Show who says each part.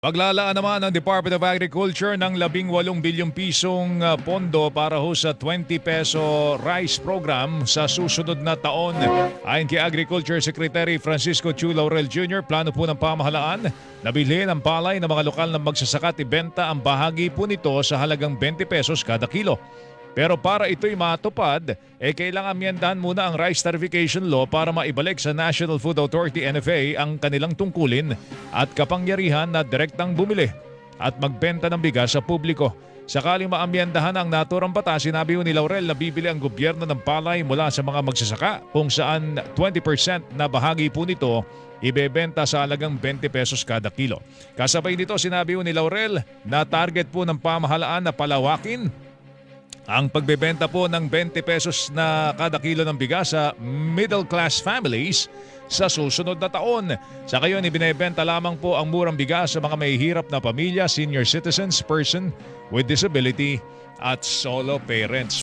Speaker 1: Paglalaan naman ng Department of Agriculture ng 18 bilyong pisong uh, pondo para ho sa 20 peso rice program sa susunod na taon. Ayon kay Agriculture Secretary Francisco Chu Laurel Jr., plano po ng pamahalaan na bilhin ang palay ng mga lokal na magsasaka at ibenta ang bahagi po nito sa halagang 20 pesos kada kilo. Pero para ito'y matupad, eh kailangan amyendahan muna ang rice tariffication law para maibalik sa National Food Authority NFA ang kanilang tungkulin at kapangyarihan na direktang bumili at magbenta ng bigas sa publiko. Sakaling maamyendahan ang naturang batas, sinabi ni Laurel na bibili ang gobyerno ng palay mula sa mga magsasaka kung saan 20% na bahagi po nito ibebenta sa halagang 20 pesos kada kilo. Kasabay nito sinabi ni Laurel na target po ng pamahalaan na palawakin ang pagbebenta po ng 20 pesos na kada kilo ng bigas sa middle class families sa susunod na taon. Sa kayon, ibinebenta lamang po ang murang bigas sa mga mahihirap na pamilya, senior citizens, person with disability at solo parents.